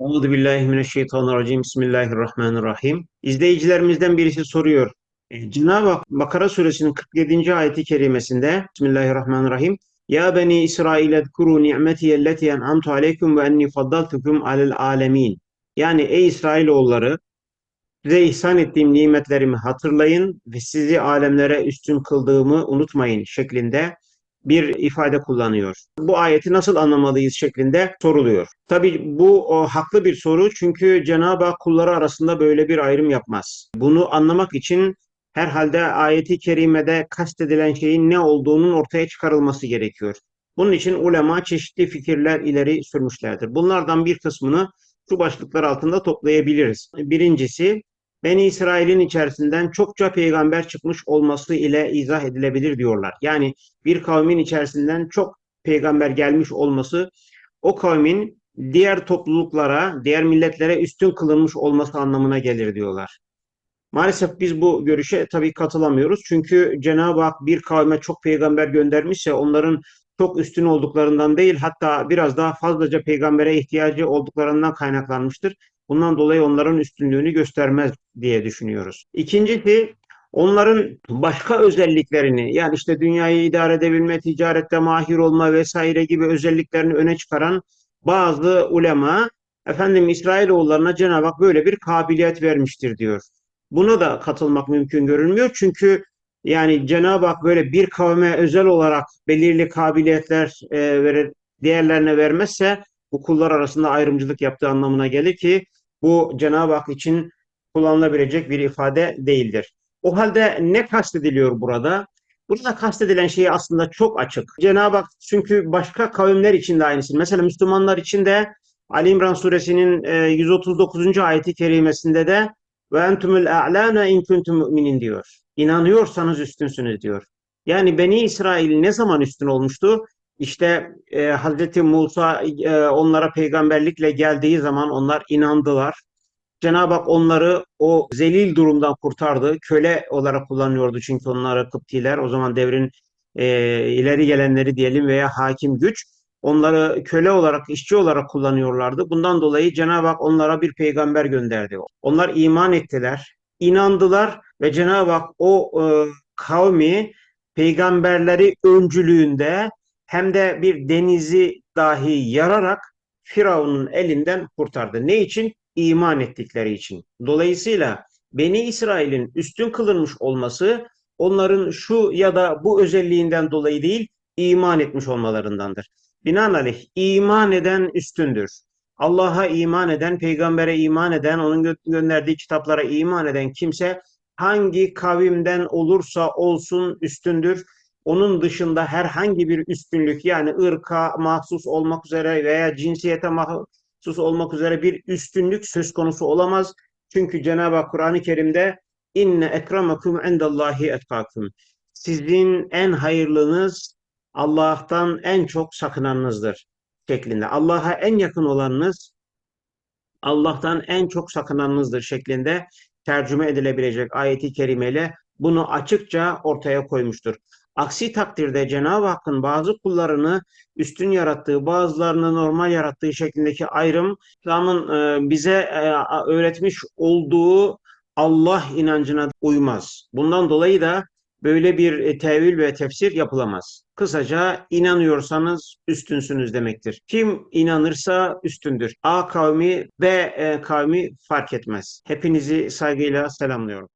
Euzu billahi mineşşeytanirracim. Bismillahirrahmanirrahim. İzleyicilerimizden birisi soruyor. E, Cenab-ı Hak Bakara suresinin 47. ayeti kerimesinde Bismillahirrahmanirrahim. Ya beni İsrail ezkuru ni'meti elleti en'amtu aleykum ve enni faddaltukum alel alemin. Yani ey İsrailoğulları size ihsan ettiğim nimetlerimi hatırlayın ve sizi alemlere üstün kıldığımı unutmayın şeklinde bir ifade kullanıyor. Bu ayeti nasıl anlamalıyız şeklinde soruluyor. Tabii bu o, haklı bir soru çünkü Cenab-ı Hak kulları arasında böyle bir ayrım yapmaz. Bunu anlamak için herhalde ayeti kerimede kastedilen şeyin ne olduğunun ortaya çıkarılması gerekiyor. Bunun için ulema çeşitli fikirler ileri sürmüşlerdir. Bunlardan bir kısmını şu başlıklar altında toplayabiliriz. Birincisi Beni İsrail'in içerisinden çokça peygamber çıkmış olması ile izah edilebilir diyorlar. Yani bir kavmin içerisinden çok peygamber gelmiş olması o kavmin diğer topluluklara, diğer milletlere üstün kılınmış olması anlamına gelir diyorlar. Maalesef biz bu görüşe tabii katılamıyoruz. Çünkü Cenab-ı Hak bir kavme çok peygamber göndermişse onların çok üstün olduklarından değil hatta biraz daha fazlaca peygambere ihtiyacı olduklarından kaynaklanmıştır. Bundan dolayı onların üstünlüğünü göstermez diye düşünüyoruz. İkincisi onların başka özelliklerini yani işte dünyayı idare edebilme, ticarette mahir olma vesaire gibi özelliklerini öne çıkaran bazı ulema efendim İsrailoğullarına Cenab-ı Hak böyle bir kabiliyet vermiştir diyor. Buna da katılmak mümkün görünmüyor. Çünkü yani Cenab-ı Hak böyle bir kavme özel olarak belirli kabiliyetler e, verir, diğerlerine vermezse bu kullar arasında ayrımcılık yaptığı anlamına gelir ki bu Cenab-ı Hak için kullanılabilecek bir ifade değildir. O halde ne kastediliyor burada? Burada kastedilen şey aslında çok açık. Cenab-ı Hak çünkü başka kavimler için de aynısını. Mesela Müslümanlar için de Ali İmran suresinin 139. E, ayeti kerimesinde de ve entumul a'lâne in kuntum mu'minin diyor. İnanıyorsanız üstünsünüz diyor. Yani Beni İsrail ne zaman üstün olmuştu? İşte e, Hazreti Musa e, onlara peygamberlikle geldiği zaman onlar inandılar. Cenab-ı Hak onları o zelil durumdan kurtardı. Köle olarak kullanıyordu çünkü onları Kıptiler. O zaman devrin e, ileri gelenleri diyelim veya hakim güç. Onları köle olarak, işçi olarak kullanıyorlardı. Bundan dolayı Cenab-ı Hak onlara bir peygamber gönderdi. Onlar iman ettiler, inandılar ve Cenab-ı Hak o e, kavmi peygamberleri öncülüğünde hem de bir denizi dahi yararak Firavun'un elinden kurtardı. Ne için? İman ettikleri için. Dolayısıyla Beni İsrail'in üstün kılınmış olması onların şu ya da bu özelliğinden dolayı değil, iman etmiş olmalarındandır. Binaenaleyh iman eden üstündür. Allah'a iman eden, peygambere iman eden, onun gö gönderdiği kitaplara iman eden kimse hangi kavimden olursa olsun üstündür. Onun dışında herhangi bir üstünlük yani ırka mahsus olmak üzere veya cinsiyete mahsus olmak üzere bir üstünlük söz konusu olamaz. Çünkü Cenab-ı Hak Kur'an-ı Kerim'de inne ekramakum endallahi etkakum. Sizin en hayırlınız Allah'tan en çok sakınanınızdır şeklinde. Allah'a en yakın olanınız Allah'tan en çok sakınanınızdır şeklinde tercüme edilebilecek ayeti kerimeyle bunu açıkça ortaya koymuştur. Aksi takdirde Cenab-ı Hakk'ın bazı kullarını üstün yarattığı, bazılarını normal yarattığı şeklindeki ayrım İslam'ın e, bize e, öğretmiş olduğu Allah inancına uymaz. Bundan dolayı da böyle bir e, tevil ve tefsir yapılamaz. Kısaca inanıyorsanız üstünsünüz demektir. Kim inanırsa üstündür. A kavmi, B kavmi fark etmez. Hepinizi saygıyla selamlıyorum.